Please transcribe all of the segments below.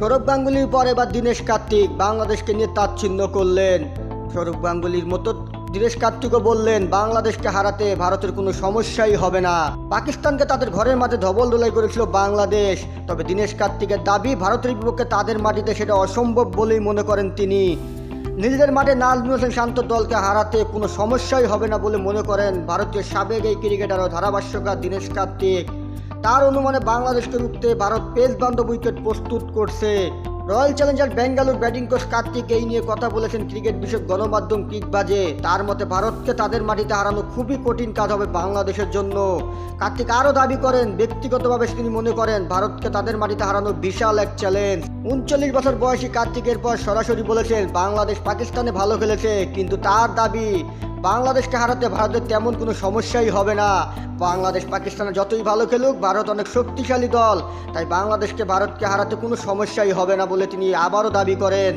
সৌরভ গাঙ্গুলির পর এবার দীনেশ কার্তিক বাংলাদেশকে নিয়ে তাচ্ছিন্ন করলেন। সৌরভ গাঙ্গুলির মতো দীনেশ কার্তিকও বললেন, বাংলাদেশকে হারাতে ভারতের কোনো সমস্যাই হবে না। পাকিস্তানকে তাদের ঘরের মাঝে ধবল দোলাই করেছিল বাংলাদেশ। তবে দীনেশ কার্তিকের দাবি, ভারতের বিপক্ষে তাদের মাটিতে সেটা অসম্ভব বলেই মনে করেন তিনি। নিজেদের মাঠে নাজমুল হোসেন শান্ত দলকে হারাতে কোনো সমস্যাই হবে না বলে মনে করেন ভারতীয় সাবেক এই ক্রিকেটার ও ধারাভাষ্যকার দীনেশ কার্তিক। তার অনুমানে বাংলাদেশকে রুখতে ভারত পেস বান্ধব উইকেট প্রস্তুত করছে। Royal challenger Bengaluru batting coach Karthik এই নিয়ে কথা বলেছেন ক্রিকেট বিষয়ক গণমাধ্যম কিকবাজে তার মতে ভারতকে তাদের মাটিতে হারানো খুবই কঠিন কাজ হবে বাংলাদেশের জন্য। কার্তিক আরও দাবি করেন, ব্যক্তিগতভাবে তিনি মনে করেন ভারতকে তাদের মাটিতে হারানো বিশাল এক চ্যালেঞ্জ। উনচল্লিশ বছর বয়সী কার্তিকের পর সরাসরি বলেছেন, বাংলাদেশ পাকিস্তানে ভালো খেলেছে, কিন্তু তার দাবি বাংলাদেশকে হারাতে ভারতের তেমন কোনো সমস্যাই হবে না। বাংলাদেশ পাকিস্তানে যতই ভালো খেলুক, ভারত অনেক শক্তিশালী দল। তাই বাংলাদেশকে ভারতকে হারাতে কোনো সমস্যাই হবে না বলে তিনি আবারও দাবি করেন।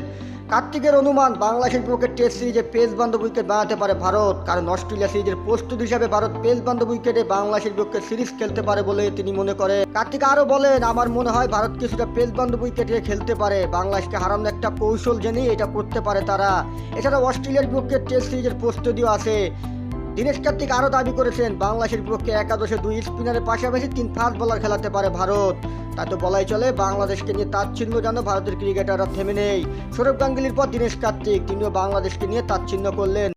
কার্তিকের অনুমান বাংলাদেশের বিপক্ষে টেস্ট সিরিজে পেস বান্ধব উইকেট বানাতে পারে ভারত। কারণ অস্ট্রেলিয়া সিরিজের প্রস্তুত হিসাবে ভারত পেস বান্ধব উইকেটে বাংলাদেশের বিপক্ষে সিরিজ খেলতে পারে বলে তিনি মনে করে কার্তিক আরও বলেন, আমার মনে হয় ভারত কিছুটা পেস বান্ধব উইকেটে খেলতে পারে। বাংলাদেশকে হারানোর একটা কৌশল জেনেই এটা করতে পারে তারা। এছাড়া অস্ট্রেলিয়ার বিপক্ষে টেস্ট সিরিজের প্রস্তুতিও আছে। দীনেশ কার্তিক আরও দাবি করেছেন বাংলাদেশের বিপক্ষে একাদশে দুই স্পিনারের পাশাপাশি তিন ফাস্ট বলার খেলাতে পারে ভারত। তা তো বলাই চলে, বাংলাদেশকে নিয়ে তাচ্ছিন্ন যেন ভারতের ক্রিকেটাররা থেমে নেই। সৌরভ গাঙ্গুলির পর দিনেশ কার্তিক, তিনিও বাংলাদেশকে নিয়ে তাচ্ছিন্ন করলেন।